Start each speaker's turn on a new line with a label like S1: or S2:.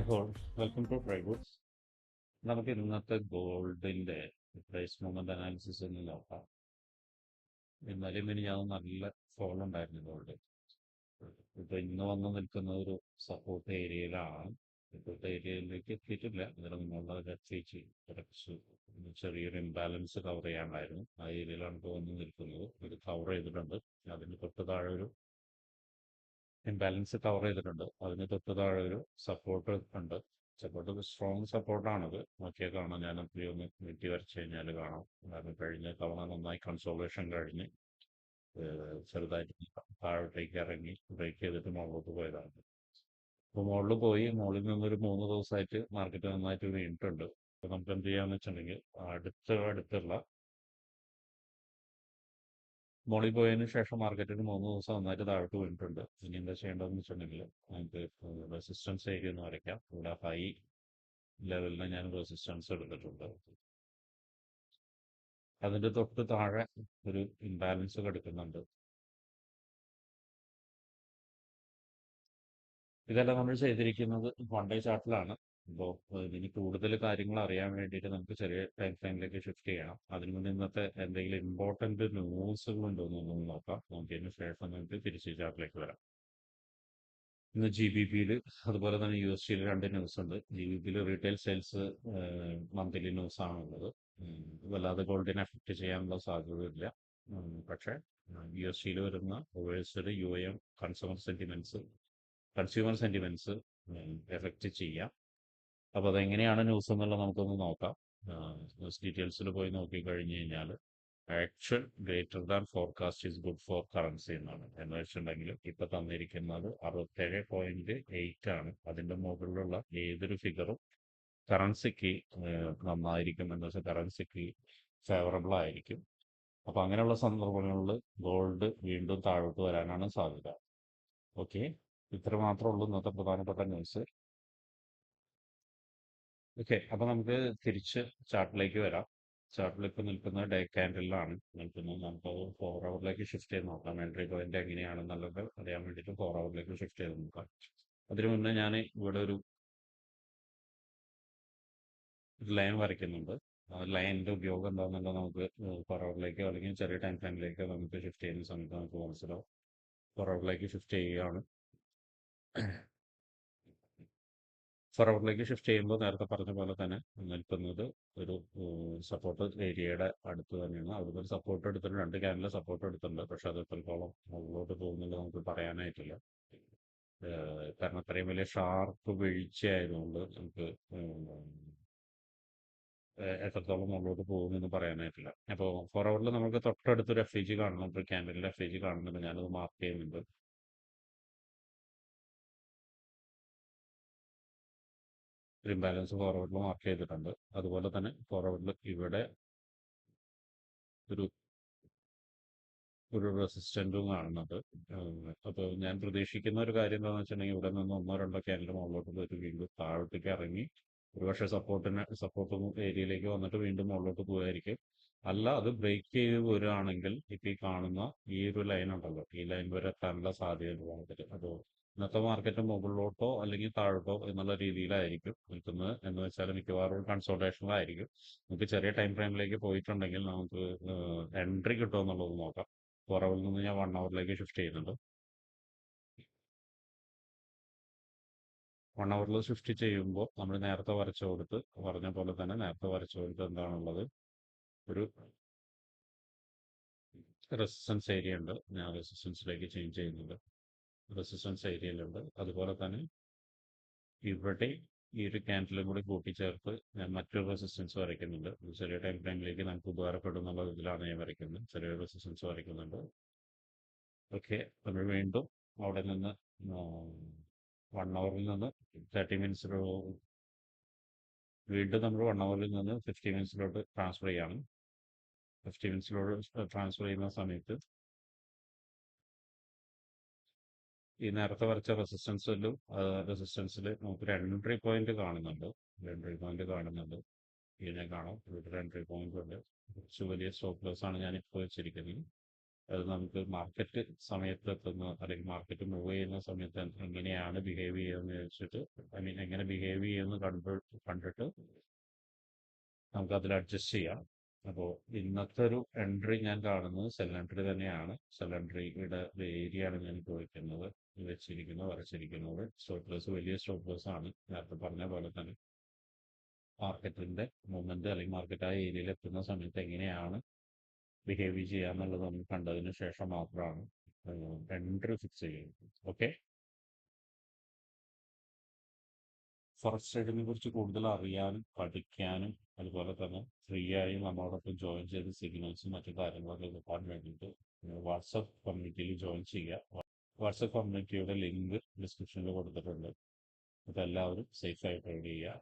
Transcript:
S1: Hi all welcome to ട്രൈബൂട്ട്സ് നമുക്ക് ഇന്നത്തെ ഗോൾഡിന്റെ പ്രൈസ് മൂവ്മെന്റ് അനാലിസിസ് ഒന്ന് നോക്കാം. ഇന്നലെയും ഇനി ഞാൻ നല്ല ഫോൾ ഉണ്ടായിരുന്നു ഗോൾഡ്. ഇപ്പൊ ഇന്ന് വന്ന് നിൽക്കുന്ന ഒരു സപ്പോർട്ട് ഏരിയയിലാണ് സപ്പോർട്ട് ഏരിയയിലേക്ക് എത്തിയിട്ടില്ല. അതിന് മുകളിൽ എത്തിച്ച് കുറച്ച് ചെറിയൊരു ഇംബാലൻസ് കവർ ചെയ്യാനായിരുന്നു. ആ ഏരിയയിലാണ് ഇപ്പോൾ വന്ന് നിൽക്കുന്നത്. ഇത് കവർ ചെയ്തിട്ടുണ്ട്. അതിന് തൊട്ട് താഴെ ഒരു ഇംബാലൻസ് കവർ ചെയ്തിട്ടുണ്ട്. അതിന് തൊട്ട് താഴെ ഒരു സപ്പോർട്ട് ഉണ്ട്. സപ്പോർട്ട് സ്ട്രോങ് സപ്പോർട്ടാണത് നോക്കിയാൽ കാണാം ഞാൻ അത്രയും ഒന്ന് നീട്ടി വരച്ച് കഴിഞ്ഞാൽ കാണാം. കാരണം കഴിഞ്ഞ തവണ നന്നായി കൺസോളേഷൻ കഴിഞ്ഞ് ചെറുതായിട്ട് താഴോട്ടേക്ക് ഇറങ്ങി ബ്രേക്ക് ചെയ്തിട്ട് മുകളിലോട്ട് പോയതാണ്. അപ്പോൾ മുകളിൽ പോയി മുകളിൽ നിന്നൊരു മൂന്ന് ദിവസമായിട്ട് മാർക്കറ്റ് നന്നായിട്ട് വീണിട്ടുണ്ട്. അപ്പോൾ നമുക്ക് എന്ത് ചെയ്യാന്ന് വെച്ചിട്ടുണ്ടെങ്കിൽ അടുത്ത അടുത്തുള്ള മുകളിൽ പോയതിന് ശേഷം മാർക്കറ്റിന് മൂന്ന് ദിവസം നന്നായിട്ട് താഴോട്ട് പോയിട്ടുണ്ട്. ഇനി എന്താ ചെയ്യേണ്ടതെന്ന് വെച്ചിട്ടുണ്ടെങ്കിൽ നമുക്ക് റെസിസ്റ്റൻസ് ഏരിയ ഒന്ന് വരയ്ക്കാം. ഇവിടെ ഹൈ ലെവലിന് ഞാൻ റെസിസ്റ്റൻസ് എടുത്തിട്ടുണ്ട്. അതിന്റെ തൊട്ട് താഴെ ഒരു ഇംബാലൻസ് എടുക്കുന്നുണ്ട്. ഇതെല്ലാം നമ്മൾ ചെയ്തിരിക്കുന്നത് വൺ ഡേ ചാർട്ടിലാണ് അപ്പോൾ ഇതിന് കൂടുതൽ കാര്യങ്ങൾ അറിയാൻ വേണ്ടിയിട്ട് നമുക്ക് ചെറിയ ടൈം ഫ്രെയിമിലേക്ക് ഷിഫ്റ്റ് ചെയ്യണം അതിന് മുന്നേ ഇന്നത്തെ എന്തെങ്കിലും ഇമ്പോർട്ടന്റ് ന്യൂസുകൾ ഉണ്ടോ എന്നൊന്ന് നോക്കാം. നോക്കിയതിന് ശേഷം നമുക്ക് തിരിച്ച് ചാർട്ടിലേക്ക് വരാം. ഇന്ന് ജി ബി പിയിൽ അതുപോലെ തന്നെ യു എസ് സിയിൽ രണ്ട് ന്യൂസ് ഉണ്ട്. ജി ബി പിയിൽ റീറ്റെയിൽ സെയിൽസ് മന്ത്ലി ന്യൂസ് ആണുള്ളത്. വല്ലാതെ ഗോൾഡിനെ അഫക്റ്റ് ചെയ്യാനുള്ള സാധ്യതയില്ല പക്ഷേ യു എസ് സിയിൽ വരുന്ന U M consumer sentiments consumer sentiments effect ചെയ്യാം. അപ്പോൾ അതെങ്ങനെയാണ് ന്യൂസ് എന്നുള്ളത് നമുക്കൊന്ന് നോക്കാം. ന്യൂസ് ഡീറ്റെയിൽസിൽ പോയി നോക്കി കഴിഞ്ഞു കഴിഞ്ഞാൽ actual greater than forecast is good for currency എന്നാണ്. എന്ന് വെച്ചിട്ടുണ്ടെങ്കിൽ ഇപ്പൊ തന്നിരിക്കുന്നത് അറുപത്തേഴ് പോയിന്റ് എയ്റ്റ് ആണ്. അതിന്റെ മുകളിലുള്ള ഏതൊരു ഫിഗറും കറൻസിക്ക് നന്നായിരിക്കും. എന്ന് വെച്ചാൽ കറൻസിക്ക് ഫേവറബിൾ ആയിരിക്കും. അപ്പൊ അങ്ങനെയുള്ള സന്ദർഭങ്ങളിൽ ഗോൾഡ് വീണ്ടും താഴോട്ട് വരാനാണ് സാധ്യത. ഓക്കെ ഇത്ര മാത്രമേ ഉള്ളൂ ഇന്നത്തെ പ്രധാനപ്പെട്ട ന്യൂസ് ഓക്കെ. അപ്പൊ നമുക്ക് തിരിച്ച് ചാർട്ടിലേക്ക് വരാം. ചാർട്ടിൽ ഇപ്പൊ നിൽക്കുന്നത് ഡേ ക്യാൻഡലിലാണ് നിൽക്കുന്നത് നമുക്ക് ഫോർ അവറിലേക്ക് ഷിഫ്റ്റ് ചെയ്ത് നോക്കാം. എൻട്രി പോയിന്റ് എങ്ങനെയാണെന്നുള്ളത് അറിയാൻ വേണ്ടിട്ട് ഫോർ അവറിലേക്ക് ഷിഫ്റ്റ് ചെയ്ത് നോക്കാം. അതിനു മുന്നേ ഞാൻ ഇവിടെ ഒരു ലൈൻ വരയ്ക്കുന്നുണ്ട്. ലൈനിന്റെ ഉപയോഗം എന്താണെന്നുള്ളത് നമുക്ക് ഫോർ അവറിലേക്ക് അല്ലെങ്കിൽ ചെറിയ ടൈം ഫ്രെയിമിലേക്കോ നമുക്ക് ഷിഫ്റ്റ് ചെയ്യുന്ന സമയത്ത് നമുക്ക് മനസ്സിലാവും. ഫോർ അവറിലേക്ക് ഷിഫ്റ്റ് ചെയ്യുകയാണ്. ഫറവറിലേക്ക് ഷിഫ്റ്റ് ചെയ്യുമ്പോൾ നേരത്തെ പറഞ്ഞ പോലെ തന്നെ നിൽക്കുന്നത് ഒരു സപ്പോർട്ട് ഏരിയയുടെ അടുത്ത് തന്നെയാണ്. അവിടുന്ന് ഒരു സപ്പോർട്ട് എടുത്തിട്ടുണ്ട്. രണ്ട് ക്യാനിലെ സപ്പോർട്ട് എടുത്തിട്ടുണ്ട്. പക്ഷെ അത് എത്രത്തോളം മുകളിലോട്ട് പോകുന്നില്ല നമുക്ക് പറയാനായിട്ടില്ല. കാരണം അത്രയും വലിയ ഷാർപ്പ് വീഴ്ചയായതുകൊണ്ട് നമുക്ക് എത്രത്തോളം മുകളിലോട്ട് പോകുമെന്ന് പറയാനായിട്ടില്ല. അപ്പോൾ ഫോറവറിൽ നമുക്ക് തൊട്ടടുത്തൊരു എഫ് ഐ ജി കാണുന്നുണ്ട് ക്യാമറയിൽ എഫ് ഐ ജി കാണുന്നുണ്ട്. ഞാനത് മാർക്ക് ചെയ്യുന്നുണ്ട്. ഒരു ഇംബാലൻസ് ഫോർവേഡിൽ മാർക്ക് ചെയ്തിട്ടുണ്ട്. അതുപോലെ തന്നെ ഫോർവേഡിൽ ഇവിടെ ഒരു ഒരു റെസിസ്റ്റന്റും കാണുന്നുണ്ട്. അപ്പോൾ ഞാൻ പ്രതീക്ഷിക്കുന്ന ഒരു കാര്യം എന്താണെന്ന് വെച്ചിട്ടുണ്ടെങ്കിൽ ഇവിടെ നിന്ന് ഒന്നോ രണ്ടോ ക്യാൻഡിൽ മുകളിലോട്ട് പോയിട്ട് വീണ്ടും താഴോട്ടേക്ക് ഇറങ്ങി ഒരുപക്ഷെ സപ്പോർട്ടിന് സപ്പോർട്ട് ഏരിയയിലേക്ക് വന്നിട്ട് വീണ്ടും മുകളിലോട്ട് പോകുമായിരിക്കും അല്ല അത് ബ്രേക്ക് ചെയ്ത് വരികയാണെങ്കിൽ ഇപ്പം ഈ കാണുന്ന ഈ ഒരു ലൈൻ ഉണ്ടല്ലോ. ഈ ലൈൻ വരെ എത്താനുള്ള സാധ്യത മാർക്കറ്റ് അപ്പോൾ ഇന്നത്തെ മാർക്കറ്റ് മുകളിലോട്ടോ അല്ലെങ്കിൽ താഴോട്ടോ എന്നുള്ള രീതിയിലായിരിക്കും നിൽക്കുന്നത്. എന്ന് വെച്ചാൽ മിക്കവാറും കൺസോൾട്ടേഷനിലായിരിക്കും. നമുക്ക് ചെറിയ ടൈം ഫ്രെയിമിലേക്ക് പോയിട്ടുണ്ടെങ്കിൽ നമുക്ക് എൻട്രി കിട്ടുമോ എന്നുള്ളത് നോക്കാം. കുറവിൽ നിന്ന് ഞാൻ വൺ അവറിലേക്ക് ഷിഫ്റ്റ് ചെയ്യുന്നുണ്ട്. വൺ അവറിൽ ഷിഫ്റ്റ് ചെയ്യുമ്പോൾ നമ്മൾ നേരത്തെ വരച്ചു കൊടുത്ത് പറഞ്ഞ പോലെ തന്നെ നേരത്തെ വരച്ചു കൊടുത്ത് എന്താണുള്ളത്? ഒരു റെസിസ്റ്റൻസ് ഏരിയ ഉണ്ട്. ഞാൻ റെസിസ്റ്റൻസിലേക്ക് ചേഞ്ച് ചെയ്യുന്നുണ്ട്. റെസിസ്റ്റൻസ് ഏരിയയിലുണ്ട് അതുപോലെ തന്നെ ഇവിടെ ഈ ഒരു ക്യാൻഡിലും കൂടി കൂട്ടിച്ചേർത്ത് ഞാൻ മറ്റൊരു റെസിസ്റ്റൻസ് വരയ്ക്കുന്നുണ്ട്. ചെറിയ ടൈം ഫ്രെയിമിലേക്ക് നമുക്ക് ഉപകാരപ്പെടും എന്നുള്ള ഇതിലാണ് ഞാൻ വരയ്ക്കുന്നത്. ചെറിയ റെസിസ്റ്റൻസ് വരയ്ക്കുന്നുണ്ട്. ഓക്കെ നമ്മൾ വീണ്ടും അവിടെ നിന്ന് വൺ അവറിൽ നിന്ന് തേർട്ടി മിനിറ്റ്സ് വീണ്ടും നമ്മൾ വൺ അവറിൽ നിന്ന് ഫിഫ്റ്റി മിനിറ്റ്സിലോട്ട് ട്രാൻസ്ഫർ ചെയ്യാണ്. ഫിഫ്റ്റി മിനിറ്റ്സിലോട്ട് ട്രാൻസ്ഫർ ചെയ്യുന്ന സമയത്ത് ഈ നേരത്തെ വരച്ച റെസിസ്റ്റൻസിലും റെസിസ്റ്റൻസിൽ നമുക്ക് ഒരു എൻട്രി പോയിന്റ് കാണുന്നുണ്ട്. എൻട്രി പോയിന്റ് കാണുന്നുണ്ട്. ഇതിനെ കാണാം. ഇവിടെ ഒരു എൻട്രി പോയിന്റ് ഉണ്ട്. കുറച്ച് വലിയ സ്റ്റോപ്പ് ലോസ് ആണ് ഞാൻ ഇപ്പോൾ വെച്ചിരിക്കുന്നത്. അത് നമുക്ക് മാർക്കറ്റ് സമയത്ത് എത്തുന്ന അല്ലെങ്കിൽ മാർക്കറ്റ് മൂവ് ചെയ്യുന്ന സമയത്ത് എങ്ങനെയാണ് ബിഹേവ് ചെയ്യുന്നത് വെച്ചിട്ട് ഐ മീൻ എങ്ങനെ ബിഹേവ് ചെയ്യുമെന്ന് കണ്ടു കണ്ടിട്ട് നമുക്ക് അതിൽ അഡ്ജസ്റ്റ് ചെയ്യാം. അപ്പോൾ ഇന്നത്തെ ഒരു എൻട്രി ഞാൻ കാണുന്നത് സെൽ എൻട്രി തന്നെയാണ്. സെൽ എൻട്രിയുടെ ഏരിയ ആണ് ഞാൻ ചോദിക്കുന്നത്. വെച്ചിരിക്കുന്നത് വരച്ചിരിക്കുന്നത്. സ്റ്റോപ്പ് ലോസ് വലിയ സ്റ്റോപ്പ് ലോസ് ആണ്. നേരത്തെ പറഞ്ഞ പോലെ തന്നെ മാർക്കറ്റിന്റെ മൂവ്മെന്റ് അല്ലെങ്കിൽ മാർക്കറ്റ് ആ ഏരിയയിൽ എത്തുന്ന സമയത്ത് എങ്ങനെയാണ് ബിഹേവ് ചെയ്യുക എന്നുള്ളത് നമ്മൾ കണ്ടതിന് ശേഷം മാത്രമാണ് എൻട്രി ഫിക്സ് ചെയ്യുന്നത്. ഓക്കെ ഫോറസ്റ്റ് ട്രേഡിനെ കുറിച്ച് കൂടുതൽ അറിയാനും പഠിക്കാനും അതുപോലെ തന്നെ ഫ്രീ ആയി നമ്മളോടൊപ്പം ജോയിൻ ചെയ്ത് സിഗ്നൽസും മറ്റു കാര്യങ്ങളൊക്കെ കിട്ടാൻ വേണ്ടിയിട്ട് വാട്സപ്പ് കമ്മ്യൂണിറ്റിയിൽ ജോയിൻ ചെയ്യുക. വാട്സപ്പ് കമ്മ്യൂണിറ്റിയുടെ ലിങ്ക് ഡിസ്ക്രിപ്ഷനിൽ കൊടുത്തിട്ടുണ്ട്. അപ്പോൾ എല്ലാവരും സേഫായിട്ട് ട്രേഡ് ചെയ്യുക.